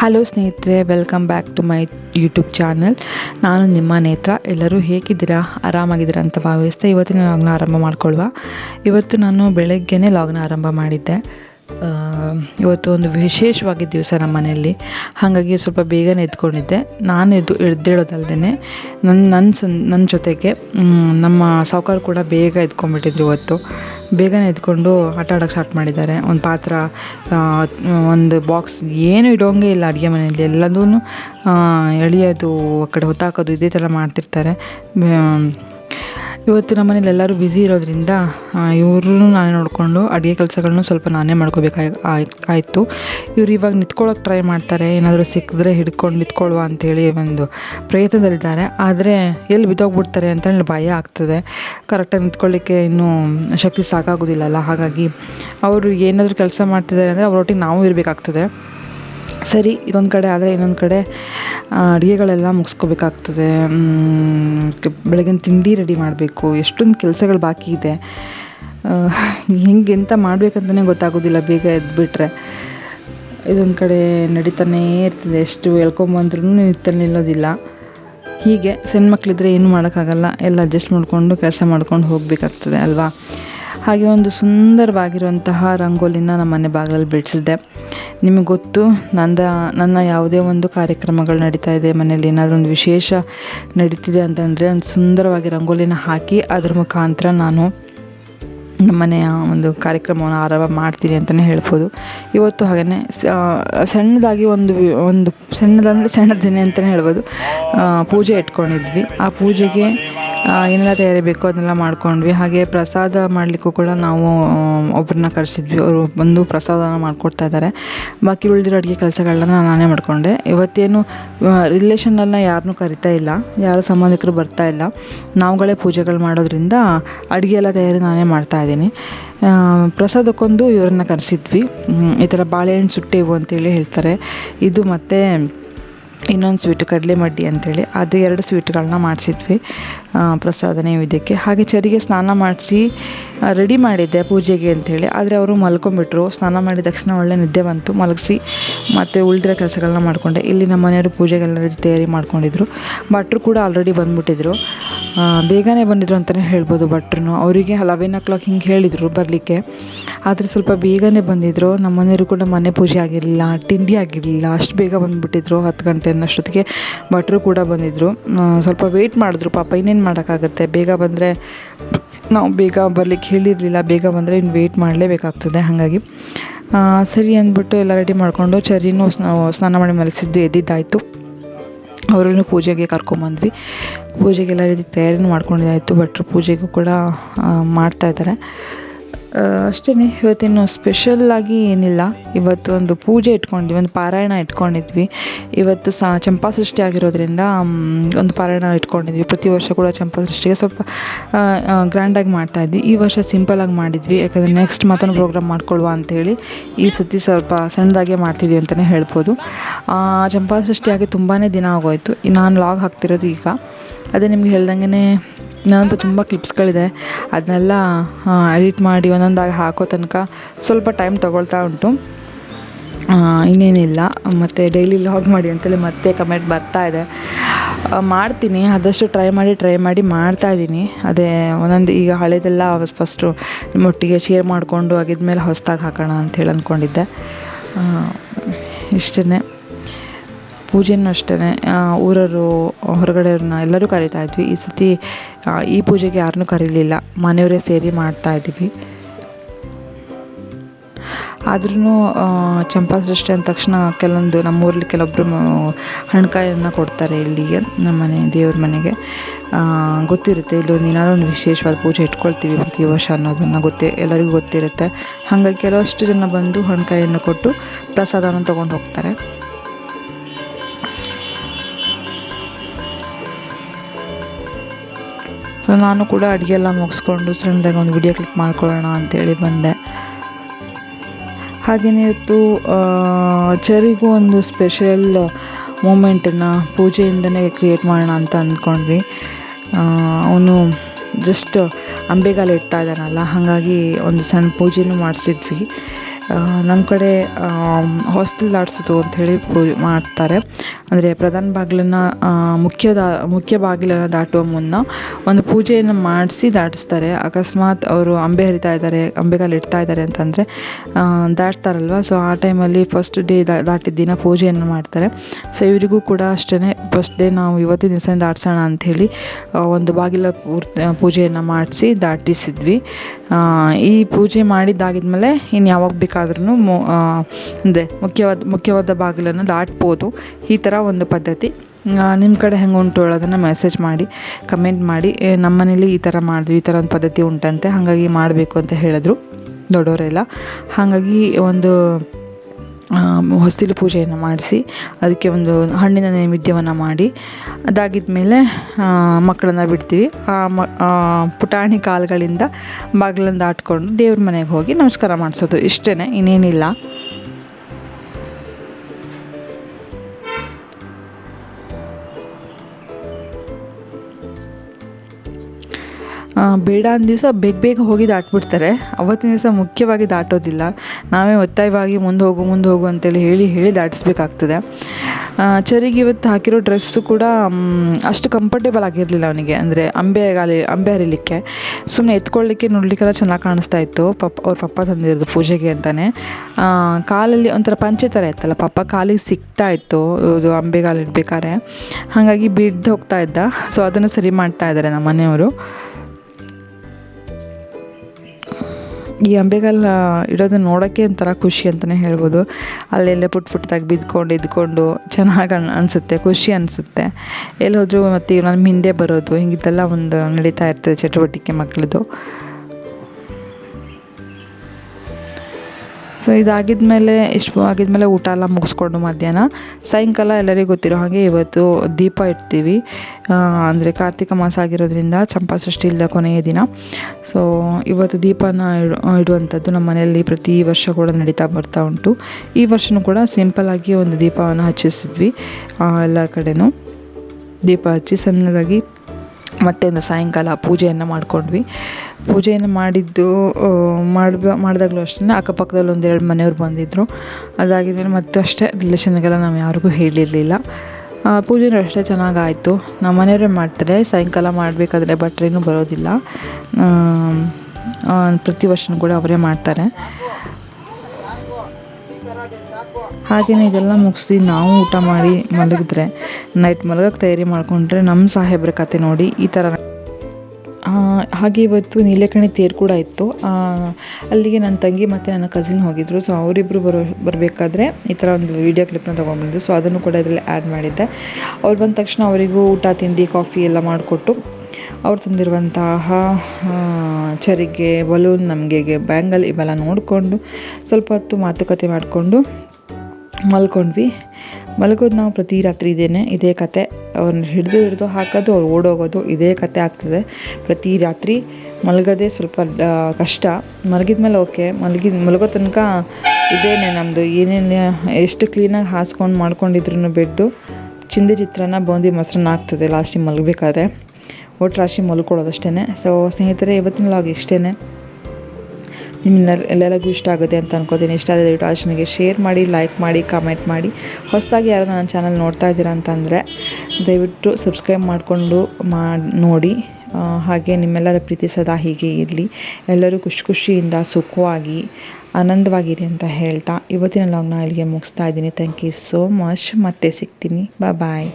Hello ಸ್ನೇಹಿತರೆ welcome back to my YouTube channel ನಾನು ನಿಮ್ಮ ನೇತ್ರ. ಎಲ್ಲರೂ ಹೇಗಿದ್ದೀರಾ? ಆರಾಮಾಗಿದ್ದೀರಾ ಅಂತ ಭಾವಿಸ್ತಾ ಇವತ್ತಿನ ಲಾಗ್ನ ಆರಂಭ ಮಾಡ್ಕೊಳ್ವಾ. ಇವತ್ತು ನಾನು ಬೆಳಗ್ಗೆನೇ ಲಾಗ್ನ ಆರಂಭ ಮಾಡಿದ್ದೆ. ಇವತ್ತು ಒಂದು ವಿಶೇಷವಾಗಿ ದಿವಸ ನಮ್ಮ ಮನೆಯಲ್ಲಿ ಹಾಗಾಗಿ ಸ್ವಲ್ಪ ಬೇಗನೆ ಎದ್ಕೊಂಡಿದ್ದೆ. ನಾನು ಎದ್ದು ಎದ್ದೇಳೋದಲ್ದೇ ನನ್ನ ನನ್ನ ಸನ್ ನನ್ನ ಜೊತೆಗೆ ನಮ್ಮ ಸಾವುಕಾರ ಕೂಡ ಬೇಗ ಎದ್ಕೊಂಡ್ಬಿಟ್ಟಿದ್ರು ಇವತ್ತು. ಬೇಗನೆ ಎದ್ಕೊಂಡು ಆಟ ಆಡೋಕ್ಕೆ ಸ್ಟಾರ್ಟ್ ಮಾಡಿದ್ದಾರೆ. ಒಂದು ಪಾತ್ರ ಒಂದು ಬಾಕ್ಸ್ ಏನು ಇಡೋಂಗೆ ಇಲ್ಲ ಅಡುಗೆ ಮನೆಯಲ್ಲಿ. ಎಲ್ಲದೂ ಎಳೆಯೋದು, ಆ ಕಡೆ ಹೊತ್ತಾಕೋದು ಇದೇ ಥರ ಮಾಡ್ತಿರ್ತಾರೆ. ಇವತ್ತು ನಮ್ಮ ಮನೇಲಿ ಎಲ್ಲರೂ ಬ್ಯುಸಿ ಇರೋದ್ರಿಂದ ಇವ್ರನ್ನೂ ನಾನೇ ನೋಡಿಕೊಂಡು ಅಡುಗೆ ಕೆಲಸಗಳನ್ನು ಸ್ವಲ್ಪ ನಾನೇ ಮಾಡ್ಕೋಬೇಕಾಗಿ ಆಯಿತು. ಇವ್ರು ಇವಾಗ ನಿಂತ್ಕೊಳ್ಳೋಕೆ ಟ್ರೈ ಮಾಡ್ತಾರೆ, ಏನಾದರೂ ಸಿಕ್ಕಿದ್ರೆ ಹಿಡ್ಕೊಂಡು ನಿಂತ್ಕೊಳ್ಳುವ ಅಂಥೇಳಿ ಒಂದು ಪ್ರಯತ್ನದಲ್ಲಿದ್ದಾರೆ. ಆದರೆ ಎಲ್ಲಿ ಬಿದ್ದೋಗ್ಬಿಡ್ತಾರೆ ಅಂತೇಳಿ ಭಯ ಆಗ್ತದೆ. ಕರೆಕ್ಟಾಗಿ ನಿಂತ್ಕೊಳ್ಳಿಕ್ಕೆ ಇನ್ನೂ ಶಕ್ತಿ ಸಾಕಾಗೋದಿಲ್ಲಲ್ಲ. ಹಾಗಾಗಿ ಅವರು ಏನಾದರೂ ಕೆಲಸ ಮಾಡ್ತಿದ್ದಾರೆ ಅಂದರೆ ಅವರೊಟ್ಟಿಗೆ ನಾವು ಇರಬೇಕಾಗ್ತದೆ. ಸರಿ, ಇದೊಂದು ಕಡೆ ಆದರೆ ಇನ್ನೊಂದು ಕಡೆ ಅಡುಗೆಗಳೆಲ್ಲ ಮುಗಿಸ್ಕೋಬೇಕಾಗ್ತದೆ. ಬೆಳಗಿನ ತಿಂಡಿ ರೆಡಿ ಮಾಡಬೇಕು. ಎಷ್ಟೊಂದು ಕೆಲಸಗಳು ಬಾಕಿ ಇದೆ. ಹೆಂಗೆ ಎಂತ ಮಾಡಬೇಕಂತಲೇ ಗೊತ್ತಾಗೋದಿಲ್ಲ, ಬೇಗ ಎದ್ಬಿಟ್ರೆ. ಇದೊಂದು ಕಡೆ ನಡೀತಾನೇ ಇರ್ತದೆ. ಎಷ್ಟು ಹೇಳ್ಕೊಂಬಂದ್ರೂ ನಿಂತಲ್ಲಿ ನಿಲ್ಲೋದಿಲ್ಲ. ಹೀಗೆ ಸಣ್ಣ ಮಕ್ಕಳಿದ್ರೆ ಏನು ಮಾಡೋಕ್ಕಾಗಲ್ಲ. ಎಲ್ಲ ಅಡ್ಜಸ್ಟ್ ಮಾಡಿಕೊಂಡು ಕೆಲಸ ಮಾಡ್ಕೊಂಡು ಹೋಗಬೇಕಾಗ್ತದೆ, ಅಲ್ವಾ? ಹಾಗೆ ಒಂದು ಸುಂದರವಾಗಿರುವಂತಹ ರಂಗೋಲಿನ ನಮ್ಮ ಮನೆ ಬಾಗಿಲಲ್ಲಿ ಬಿಡಿಸಿದ್ದೆ. ನಿಮಗೆ ಗೊತ್ತು, ನಂದ, ನನ್ನ ಯಾವುದೇ ಒಂದು ಕಾರ್ಯಕ್ರಮಗಳು ನಡೀತಾ ಇದೆ ಮನೇಲಿ ಏನಾದರೂ ಒಂದು ವಿಶೇಷ ನಡೀತಿದೆ ಅಂತಂದರೆ ಒಂದು ಸುಂದರವಾಗಿ ರಂಗೋಲಿನ ಹಾಕಿ ಅದ್ರ ಮುಖಾಂತರ ನಾನು ನಮ್ಮನೆಯ ಒಂದು ಕಾರ್ಯಕ್ರಮವನ್ನು ಆರಂಭ ಮಾಡ್ತೀನಿ ಅಂತಲೇ ಹೇಳ್ಬೋದು. ಇವತ್ತು ಹಾಗೆಯೇ ಸಣ್ಣದಾಗಿ ಒಂದು ಒಂದು ಸಣ್ಣದಂದರೆ ಸಣ್ಣದೇನೆ ಅಂತಲೇ ಹೇಳ್ಬೋದು. ಪೂಜೆ ಇಟ್ಕೊಂಡಿದ್ವಿ. ಆ ಪೂಜೆಗೆ ಏನೆಲ್ಲ ತಯಾರಿ ಬೇಕೋ ಅದನ್ನೆಲ್ಲ ಮಾಡ್ಕೊಂಡ್ವಿ. ಹಾಗೆ ಪ್ರಸಾದ ಮಾಡಲಿಕ್ಕೂ ಕೂಡ ನಾವು ಒಬ್ಬರನ್ನ ಕರೆಸಿದ್ವಿ. ಅವರು ಬಂದು ಪ್ರಸಾದನ ಮಾಡಿಕೊಡ್ತಾ ಇದ್ದಾರೆ ಬಾಕಿ ಉಳಿದಿರೋ ಅಡುಗೆ ಕೆಲಸಗಳನ್ನ ನಾನೇ ಮಾಡಿಕೊಂಡೆ. ಇವತ್ತೇನು ರಿಲೇಷನಲ್ಲ ಯಾರನ್ನೂ ಕರಿತಾ ಇಲ್ಲ. ಯಾರು ಸಂಬಂಧಿಕರು ಬರ್ತಾ ಇಲ್ಲ. ನಾವುಗಳೇ ಪೂಜೆಗಳು ಮಾಡೋದ್ರಿಂದ ಅಡುಗೆ ಎಲ್ಲ ತಯಾರಿ ನಾನೇ ಮಾಡ್ತಾ ಇದ್ದೀನಿ. ಪ್ರಸಾದಕ್ಕೊಂದು ಇವರನ್ನ ಕರೆಸಿದ್ವಿ. ಈ ಥರ ಬಾಳೆಹಣ್ಣು ಸುಟ್ಟೇವು ಅಂತೇಳಿ ಹೇಳ್ತಾರೆ. ಇದು ಮತ್ತು ಇನ್ನೊಂದು ಸ್ವೀಟ್, ಕಡಲೆ ಮಡ್ಡಿ ಅಂತೇಳಿ. ಅದು ಎರಡು ಸ್ವೀಟ್ಗಳನ್ನ ಮಾಡಿಸಿದ್ವಿ. ಪ್ರಸಾದ ನೈವೇದ್ಯಕ್ಕೆ ಹಾಗೆ ಚರಿಗೆ ಸ್ನಾನ ಮಾಡಿಸಿ ರೆಡಿ ಮಾಡಿದ್ದೆ ಪೂಜೆಗೆ ಅಂಥೇಳಿ ಆದರೆ ಅವರು ಮಲ್ಕೊಂಬಿಟ್ರು ಸ್ನಾನ ಮಾಡಿದ ತಕ್ಷಣ ಒಳ್ಳೆ ನಿದ್ದೆ ಬಂತು. ಮಲಗಿಸಿ ಮತ್ತು ಉಳಿದಿರೋ ಕೆಲಸಗಳನ್ನ ಮಾಡಿಕೊಂಡೆ. ಇಲ್ಲಿ ನಮ್ಮ ಮನೆಯವರು ಪೂಜೆಗೆಲ್ಲ ತಯಾರಿ ಮಾಡ್ಕೊಂಡಿದ್ರು. ಭಟ್ರು ಕೂಡ ಆಲ್ರೆಡಿ ಬಂದ್ಬಿಟ್ಟಿದ್ರು. ಬೇಗನೆ ಬಂದಿದ್ರು ಅಂತಲೇ ಹೇಳ್ಬೋದು ಭಟ್ರು ಅವರಿಗೆ ಲೆವೆನ್ ಓ ಕ್ಲಾಕ್ ಹಿಂಗೆ ಹೇಳಿದರು ಬರಲಿಕ್ಕೆ. ಆದರೆ ಸ್ವಲ್ಪ ಬೇಗನೆ ಬಂದಿದ್ದರು ನಮ್ಮ ಮನೆಯವರು ಕೂಡ ಮನೆ ಪೂಜೆ ಆಗಿರಲಿಲ್ಲ, ತಿಂಡಿ ಆಗಿರಲಿಲ್ಲ. ಅಷ್ಟು ಬೇಗ ಬಂದುಬಿಟ್ಟಿದ್ರು ಹತ್ತು ಗಂಟೆ ಅನ್ನೋಷ್ಟೊತ್ತಿಗೆ ಭಟ್ರು ಕೂಡ ಬಂದಿದ್ದರು ಸ್ವಲ್ಪ ವೆಯ್ಟ್ ಮಾಡಿದ್ರು. ಪಾಪ ಇನ್ನೇನು ಮಾಡೋಕ್ಕಾಗತ್ತೆ? ಬೇಗ ಬಂದರೆ ನಾವು ಬೇಗ ಬರಲಿಕ್ಕೆ ಹೇಳಿರಲಿಲ್ಲ. ಬೇಗ ಬಂದರೆ ಇನ್ನು ವೆಯ್ಟ್ ಮಾಡಲೇಬೇಕಾಗ್ತದೆ. ಹಾಗಾಗಿ ಸರಿ ಅಂದ್ಬಿಟ್ಟು ಎಲ್ಲ ರೆಡಿ ಮಾಡಿಕೊಂಡು ಚರಿನೂ ಸ್ನಾ, ಸ್ನಾನ ಮಾಡಿ ಮಲಗಿಸಿದ್ದು ಎದ್ದಿದ್ದಾಯಿತು. ಅವರನ್ನು ಪೂಜೆಗೆ ಕರ್ಕೊಂಬಂದ್ವಿ. ಪೂಜೆಗೆಲ್ಲ ರೀತಿ ತಯಾರಿನೂ ಮಾಡ್ಕೊಂಡಿದ್ದಾಯಿತು. ಭಟ್ರು ಪೂಜೆಗೂ ಕೂಡ ಮಾಡ್ತಾಯಿದ್ದಾರೆ ಅಷ್ಟೇ ಇವತ್ತೇನು ಸ್ಪೆಷಲ್ಲಾಗಿ ಏನಿಲ್ಲ. ಇವತ್ತು ಒಂದು ಪೂಜೆ ಇಟ್ಕೊಂಡ್ವಿ ಒಂದು ಪಾರಾಯಣ ಇಟ್ಕೊಂಡಿದ್ವಿ. ಇವತ್ತು ಸಹ ಚಂಪಾಸೃಷ್ಟಿ ಆಗಿರೋದ್ರಿಂದ ಒಂದು ಪಾರಾಯಣ ಇಟ್ಕೊಂಡಿದ್ವಿ. ಪ್ರತಿ ವರ್ಷ ಕೂಡ ಚಂಪಾಸೃಷ್ಟಿಗೆ ಸ್ವಲ್ಪ ಗ್ರ್ಯಾಂಡಾಗಿ ಮಾಡ್ತಾಯಿದ್ವಿ ಈ ವರ್ಷ ಸಿಂಪಲಾಗಿ ಮಾಡಿದ್ವಿ, ಯಾಕಂದರೆ ನೆಕ್ಸ್ಟ್ ಮತ್ತೊಂದು ಪ್ರೋಗ್ರಾಮ್ ಮಾಡ್ಕೊಳ್ಳುವ ಅಂಥೇಳಿ ಈ ಸತಿ ಸ್ವಲ್ಪ ಸಣ್ಣದಾಗೆ ಮಾಡ್ತಿದ್ವಿ ಅಂತಲೇ ಹೇಳ್ಬೋದು. ಚಂಪಾ ಸೃಷ್ಟಿಯಾಗಿ ತುಂಬಾ ದಿನ ಆಗೋಯಿತು. ನಾನು ಲಾಗ್ ಹಾಕ್ತಿರೋದು ಈಗ. ಅದೇ ನಿಮ್ಗೆ ಹೇಳ್ದಂಗೆ ನನ್ನಂತೂ ತುಂಬ ಕ್ಲಿಪ್ಸ್ಗಳಿದೆ. ಅದನ್ನೆಲ್ಲ ಎಡಿಟ್ ಮಾಡಿ ಒಂದೊಂದಾಗಿ ಹಾಕೋ ತನಕ ಸ್ವಲ್ಪ ಟೈಮ್ ತೊಗೊಳ್ತಾ ಉಂಟು. ಇನ್ನೇನಿಲ್ಲ. ಮತ್ತು ಡೈಲಿ ಲಾಗ್ ಮಾಡಿ ಅಂತೇಳಿ ಮತ್ತೆ ಕಮೆಂಟ್ ಬರ್ತಾ ಇದೆ. ಮಾಡ್ತೀನಿ. ಆದಷ್ಟು ಟ್ರೈ ಮಾಡಿ ಟ್ರೈ ಮಾಡಿ ಮಾಡ್ತಾ ಇದ್ದೀನಿ. ಅದೇ ಒಂದೊಂದು, ಈಗ ಹಳೆದೆಲ್ಲ ಫಸ್ಟು ನಿಮ್ಮೊಟ್ಟಿಗೆ ಶೇರ್ ಮಾಡಿಕೊಂಡು ಆಗಿದ್ಮೇಲೆ ಹೊಸ್ದಾಗಿ ಹಾಕೋಣ ಅಂಥೇಳಿ ಅಂದ್ಕೊಂಡಿದ್ದೆ. ಇಷ್ಟೇ ಪೂಜೆನೂ ಅಷ್ಟೇ ಊರವರು, ಹೊರಗಡೆಯವ್ರನ್ನ ಎಲ್ಲರೂ ಕರಿತಾ ಇದ್ವಿ. ಈ ಸತಿ ಈ ಪೂಜೆಗೆ ಯಾರನ್ನು ಕರೀಲಿಲ್ಲ. ಮನೆಯವರೇ ಸೇರಿ ಮಾಡ್ತಾ ಇದ್ವಿ. ಆದ್ರೂ ಚಂಪಾಸೃಷ್ಟಿ ಅಂದ ತಕ್ಷಣ ಕೆಲವೊಂದು ನಮ್ಮೂರಲ್ಲಿ ಕೆಲವೊಬ್ಬರು ಹಣ್ಕಾಯನ್ನು ಕೊಡ್ತಾರೆ ಇಲ್ಲಿಗೆ, ನಮ್ಮ ಮನೆ, ದೇವ್ರ ಮನೆಗೆ. ಗೊತ್ತಿರುತ್ತೆ, ಇಲ್ಲಿ ಒಂದು ಏನಾದ್ರು ಒಂದು ವಿಶೇಷವಾದ ಪೂಜೆ ಇಟ್ಕೊಳ್ತೀವಿ ಪ್ರತಿ ವರ್ಷ ಅನ್ನೋದನ್ನು ಗೊತ್ತೇ, ಎಲ್ಲರಿಗೂ ಗೊತ್ತಿರುತ್ತೆ. ಹಾಗಾಗಿ ಕೆಲವಷ್ಟು ಜನ ಬಂದು ಹಣ್ಕಾಯನ್ನು ಕೊಟ್ಟು ಪ್ರಸಾದನ ತೊಗೊಂಡು ಹೋಗ್ತಾರೆ. ಸೊ ನಾನು ಕೂಡ ಅಡುಗೆ ಎಲ್ಲ ಮುಗಿಸ್ಕೊಂಡು ಸಣ್ಣದಾಗಿ ಒಂದು ವಿಡಿಯೋ ಕ್ಲಿಕ್ ಮಾಡ್ಕೊಳ್ಳೋಣ ಅಂತೇಳಿ ಬಂದೆ. ಹಾಗೆಯೇ ಇವತ್ತು ಚರಿಗೂ ಒಂದು ಸ್ಪೆಷಲ್ ಮೂಮೆಂಟನ್ನು ಪೂಜೆಯಿಂದನೇ ಕ್ರಿಯೇಟ್ ಮಾಡೋಣ ಅಂತ ಅಂದ್ಕೊಂಡ್ವಿ. ಅವನು ಜಸ್ಟ್ ಅಂಬೆಗಾಲ ಇಡ್ತಾ ಇದ್ದಾನಲ್ಲ, ಹಾಗಾಗಿ ಒಂದು ಸಣ್ಣ ಪೂಜೆನೂ ಮಾಡಿಸಿದ್ವಿ. ನಮ್ಮ ಕಡೆ ಹಾಸ್ಟೆಲ್ ದಾಟಿಸೋದು ಅಂಥೇಳಿ ಪೂಜೆ ಮಾಡ್ತಾರೆ. ಅಂದರೆ ಪ್ರಧಾನ ಬಾಗಿಲನ್ನ ಮುಖ್ಯ ಮುಖ್ಯ ಬಾಗಿಲನ್ನು ದಾಟುವ ಮುನ್ನ ಒಂದು ಪೂಜೆಯನ್ನು ಮಾಡಿಸಿ ದಾಟಿಸ್ತಾರೆ. ಅಕಸ್ಮಾತ್ ಅವರು ಅಂಬೆ ಹರಿತಾ ಇದ್ದಾರೆ ಅಂಬೆಗಾಲು ಇಡ್ತಾ ಇದ್ದಾರೆ ಅಂತಂದರೆ ದಾಟ್ತಾರಲ್ವ? ಸೊ ಆ ಟೈಮಲ್ಲಿ ಫಸ್ಟ್ ಡೇ ದಾಟಿದ ದಿನ ಪೂಜೆಯನ್ನು ಮಾಡ್ತಾರೆ. ಸೊ ಇವರಿಗೂ ಕೂಡ ಅಷ್ಟೇ ಫಸ್ಟ್ ಡೇ ನಾವು ಇವತ್ತಿನ ದಿವಸ ದಾಟ್ಸೋಣ ಅಂಥೇಳಿ ಒಂದು ಬಾಗಿಲ ಪೂಜೆಯನ್ನು ಮಾಡಿಸಿ ದಾಟಿಸಿದ್ವಿ. ಈ ಪೂಜೆ ಮಾಡಿದ್ದಾಗಿದ್ಮೇಲೆ ಇನ್ನು ಯಾವಾಗ ಬೇಕಾದ್ರೂ ಅಂದರೆ ಮುಖ್ಯವಾದ ಮುಖ್ಯವಾದ ಬಾಗಿಲನ್ನು ದಾಟ್ಬೋದು. ಈ ಥರ ಒಂದು ಪದ್ಧತಿ. ನಿಮ್ಮ ಕಡೆ ಹೆಂಗೆ ಉಂಟು ಅದನ್ನು ಮೆಸೇಜ್ ಮಾಡಿ ಕಮೆಂಟ್ ಮಾಡಿ ನಮ್ಮ ಮನೇಲಿ ಈ ಥರ ಮಾಡಿದ್ವಿ, ಈ ಥರ ಒಂದು ಪದ್ಧತಿ ಉಂಟಂತೆ, ಹಾಗಾಗಿ ಮಾಡಬೇಕು ಅಂತ ಹೇಳಿದ್ರು ದೊಡ್ಡವರೆಲ್ಲ. ಹಾಗಾಗಿ ಒಂದು ಹೊಸ್ತಿಲು ಪೂಜೆಯನ್ನು ಮಾಡಿಸಿ, ಅದಕ್ಕೆ ಒಂದು ಹಣ್ಣಿನ ನೈವೇದ್ಯವನ್ನು ಮಾಡಿ ಅದಾಗಿದ ಮೇಲೆ ಮಕ್ಕಳನ್ನು ಬಿಡ್ತೀವಿ. ಆ ಮ ಪುಟಾಣಿ ಕಾಲುಗಳಿಂದ ಬಾಗಿಲನ್ನು ದಾಟ್ಕೊಂಡು ದೇವ್ರ ಮನೆಗೆ ಹೋಗಿ ನಮಸ್ಕಾರ ಮಾಡಿಸೋದು ಇಷ್ಟೇ ಇನ್ನೇನಿಲ್ಲ. ಬೇಡ ಅಂದ ದಿವಸ ಬೇಗ ಬೇಗ ಹೋಗಿ ದಾಟ್ಬಿಡ್ತಾರೆ. ಅವತ್ತಿನ ದಿವಸ ಮುಖ್ಯವಾಗಿ ದಾಟೋದಿಲ್ಲ. ನಾವೇ ಒತ್ತಾಯವಾಗಿ ಮುಂದೆ ಹೋಗು ಮುಂದೆ ಹೋಗು ಅಂತೇಳಿ ಹೇಳಿ ಹೇಳಿ ದಾಟಿಸ್ಬೇಕಾಗ್ತದೆ. ಚರಿಗೆ ಇವತ್ತು ಹಾಕಿರೋ ಡ್ರೆಸ್ಸು ಕೂಡ ಅಷ್ಟು ಕಂಫರ್ಟೇಬಲ್ ಆಗಿರಲಿಲ್ಲ ಅವನಿಗೆ. ಅಂದರೆ ಅಂಬೆ ಗಾಲಿ ಅಂಬೆ ಹರಿಲಿಕ್ಕೆ ಸುಮ್ಮನೆ ಎತ್ಕೊಳ್ಳಿಕ್ಕೆ ನೋಡಲಿಕ್ಕೆಲ್ಲ ಚೆನ್ನಾಗಿ ಕಾಣಿಸ್ತಾ ಇತ್ತು. ಪಪ್ಪ ಅವ್ರ ಪಪ್ಪ ತಂದಿರೋದು ಪೂಜೆಗೆ ಅಂತಲೇ ಕಾಲಲ್ಲಿ ಒಂಥರ ಪಂಚೆ ಥರ ಇತ್ತಲ್ಲ, ಪಪ್ಪ ಕಾಲಿಗೆ ಸಿಗ್ತಾ ಇತ್ತು. ಇದು ಅಂಬೆಗಾಲು ಹಾಗಾಗಿ ಬಿದ್ದು ಹೋಗ್ತಾ ಇದ್ದ. ಸೊ ಅದನ್ನು ಸರಿ ಮಾಡ್ತಾ ಇದ್ದಾರೆ ನಮ್ಮ ಮನೆಯವರು. ಈ ಅಂಬೆಗಾಲ ಇಡೋದನ್ನ ನೋಡೋಕ್ಕೆ ಒಂಥರ ಖುಷಿ ಅಂತಲೇ ಹೇಳ್ಬೋದು. ಅಲ್ಲೆಲ್ಲೇ ಪುಟ್ ಪುಟ್ಟದಾಗಿ ಬಿದ್ಕೊಂಡು, ಇದ್ಕೊಂಡು ಚೆನ್ನಾಗಿ ಅನಿಸುತ್ತೆ, ಖುಷಿ ಅನಿಸುತ್ತೆ. ಎಲ್ಲಿ ಹೋದರೂ ಮತ್ತು ನಮ್ಮ ಹಿಂದೆ ಬರೋದು, ಹಿಂಗಿದ್ದೆಲ್ಲ ಒಂದು ನಡೀತಾ ಇರ್ತದೆ ಚಟುವಟಿಕೆ ಮಕ್ಕಳದು ಸೊ ಇದಾಗಿದ್ಮೇಲೆ ಇಷ್ಟು ಆಗಿದ್ಮೇಲೆ ಊಟ ಎಲ್ಲ ಮುಗಿಸ್ಕೊಂಡು ಮಧ್ಯಾಹ್ನ, ಸಾಯಂಕಾಲ ಎಲ್ಲರಿಗೂ ಗೊತ್ತಿರೋ ಹಾಗೆ ಇವತ್ತು ದೀಪ ಇಡ್ತೀವಿ. ಅಂದರೆ ಕಾರ್ತಿಕ ಮಾಸ ಆಗಿರೋದ್ರಿಂದ ಚಂಪಾಷಷ್ಠಿ ಇಲ್ಲ ಕೊನೆಯ ದಿನ. ಸೊ ಇವತ್ತು ದೀಪನ ಇಡುವಂಥದ್ದು ನಮ್ಮ ಮನೆಯಲ್ಲಿ ಪ್ರತಿ ವರ್ಷ ಕೂಡ ನಡೀತಾ ಬರ್ತಾ ಉಂಟು. ಈ ವರ್ಷನೂ ಕೂಡ ಸಿಂಪಲ್ಲಾಗಿ ಒಂದು ದೀಪವನ್ನು ಹಚ್ಚಿಸಿದ್ವಿ ಎಲ್ಲ ಕಡೆಯೂ ದೀಪ ಹಚ್ಚಿ ಸಣ್ಣದಾಗಿ ಮತ್ತೆ ಒಂದು ಸಾಯಂಕಾಲ ಪೂಜೆಯನ್ನು ಮಾಡಿಕೊಂಡ್ವಿ. ಪೂಜೆಯನ್ನು ಮಾಡಿದ್ದು ಮಾಡಿ ಮಾಡಿದಾಗಲೂ ಅಷ್ಟೇ ಅಕ್ಕಪಕ್ಕದಲ್ಲಿ ಒಂದೆರಡು ಮನೆಯವ್ರು ಬಂದಿದ್ದರು ಅದಾಗಿದ್ಮೇಲೆ ಮತ್ತು ಅಷ್ಟೇ ರಿಲೇಷನ್ಗೆಲ್ಲ ನಾವು ಯಾರಿಗೂ ಹೇಳಿರಲಿಲ್ಲ. ಪೂಜೆನೂ ಅಷ್ಟೇ ಚೆನ್ನಾಗಾಯಿತು. ನಮ್ಮ ಮನೆಯವರೇ ಮಾಡ್ತಾರೆ, ಸಾಯಂಕಾಲ ಮಾಡಬೇಕಾದ್ರೆ ಭಟ್ರೇನೂ ಬರೋದಿಲ್ಲ. ಪ್ರತಿ ವರ್ಷವೂ ಕೂಡ ಅವರೇ ಮಾಡ್ತಾರೆ. ಹಾಗೆಯೇ ಇದೆಲ್ಲ ಮುಗಿಸಿ ನಾವು ಊಟ ಮಾಡಿ ಮಲಗಿದ್ರೆ ನೈಟ್ ಮಲಗಕ್ಕೆ ತಯಾರಿ ಮಾಡಿಕೊಂಡ್ರೆ ನಮ್ಮ ಸಾಹೇಬ್ರ ಕತೆ ನೋಡಿ ಈ ಥರ ಹಾಗೆ ಇವತ್ತು ನೀಲಕಣಿ ತೇರು ಕೂಡ ಇತ್ತು. ಅಲ್ಲಿಗೆ ನನ್ನ ತಂಗಿ ಮತ್ತು ನನ್ನ ಕಸಿನ್ ಹೋಗಿದ್ದರು ಸೊ ಅವರಿಬ್ಬರು ಬರೋ, ಬರಬೇಕಾದ್ರೆ ಈ ಥರ ಒಂದು ವೀಡಿಯೋ ಕ್ಲಿಪ್ನ ತೊಗೊಂಡ್ಬಂದ್ರು. ಸೊ ಅದನ್ನು ಕೂಡ ಇದರಲ್ಲಿ ಆ್ಯಡ್ ಮಾಡಿದ್ದೆ. ಅವ್ರು ಬಂದ ತಕ್ಷಣ ಅವರಿಗೂ ಊಟ, ತಿಂಡಿ ಕಾಫಿ ಎಲ್ಲ ಮಾಡಿಕೊಟ್ಟು ಅವ್ರು ತಂದಿರುವಂತಹ ಚರಿಗೆ ಬಲೂನ್ ನಮಗೆ ಬ್ಯಾಂಗಲ್ ಇವೆಲ್ಲ ನೋಡಿಕೊಂಡು ಸ್ವಲ್ಪ ಹೊತ್ತು ಮಾತುಕತೆ ಮಾಡಿಕೊಂಡು ಮಲ್ಕೊಂಡ್ವಿ. ಮಲಗೋದು ನಾವು ಪ್ರತಿ ರಾತ್ರಿ ಇದೇನೆ, ಇದೇ ಕತೆ. ಅವ್ರನ್ನ ಹಿಡಿದು ಹಿಡಿದು ಹಾಕೋದು, ಅವ್ರು ಓಡೋಗೋದು, ಇದೇ ಕತೆ ಆಗ್ತದೆ. ಪ್ರತಿ ರಾತ್ರಿ ಮಲಗೋದೇ ಸ್ವಲ್ಪ ಕಷ್ಟ. ಮಲಗಿದ ಮೇಲೆ ಓಕೆ, ಮಲಗಿದ, ಮಲಗೋ ತನಕ ಇದೇನೆ ನಮ್ಮದು ಏನೇನು, ಎಷ್ಟು ಕ್ಲೀನಾಗಿ ಹಾಸ್ಕೊಂಡು ಮಾಡ್ಕೊಂಡಿದ್ರು ಬೆಡ್ಡು, ಚಿಂದಿ ಚಿತ್ರಾನ್ನ, ಬೂಂದಿ ಮೊಸರನ್ನ ಆಗ್ತದೆ ಲಾಸ್ಟಿಗೆ ಮಲಗಬೇಕಾದ್ರೆ. ಒಟ್ಟು ರಾಶಿ ಮಲ್ಕೊಳ್ಳೋದು ಅಷ್ಟೇ ಸೊ ಸ್ನೇಹಿತರೆ, ಇವತ್ತಿನ ಲಾಗ್ ಇಷ್ಟೇ ನಿಮ್ಮೆಲ್ಲ ಎಲ್ಲರಿಗೂ ಇಷ್ಟ ಆಗುತ್ತೆ ಅಂತ ಅನ್ಕೋತೀನಿ. ಇಷ್ಟ ಆದರೆ ದಯವಿಟ್ಟು ಆಲೋಚನೆಗೆ ಶೇರ್ ಮಾಡಿ ಲೈಕ್ ಮಾಡಿ ಕಮೆಂಟ್ ಮಾಡಿ. ಹೊಸದಾಗಿ ಯಾರು ನನ್ನ ಚಾನಲ್ ನೋಡ್ತಾ ಇದ್ದೀರಾ ಅಂತಂದರೆ ದಯವಿಟ್ಟು ಸಬ್ಸ್ಕ್ರೈಬ್ ಮಾಡಿಕೊಂಡು ಮಾಡಿ ನೋಡಿ. ಹಾಗೆ ನಿಮ್ಮೆಲ್ಲರ ಪ್ರೀತಿ ಸದಾ ಹೀಗೆ ಇರಲಿ. ಎಲ್ಲರೂ ಖುಷಿ ಖುಷಿಯಿಂದ ಸುಖವಾಗಿ, ಆನಂದವಾಗಿರಿ ಅಂತ ಹೇಳ್ತಾ ಇವತ್ತಿನ ಲಾಗ್ನ ಇಲ್ಲಿಗೆ ಮುಗಿಸ್ತಾ ಇದ್ದೀನಿ. ಥ್ಯಾಂಕ್ ಯು ಸೋ ಮಚ್ ಮತ್ತೆ ಸಿಗ್ತೀನಿ. ಬಾಯ್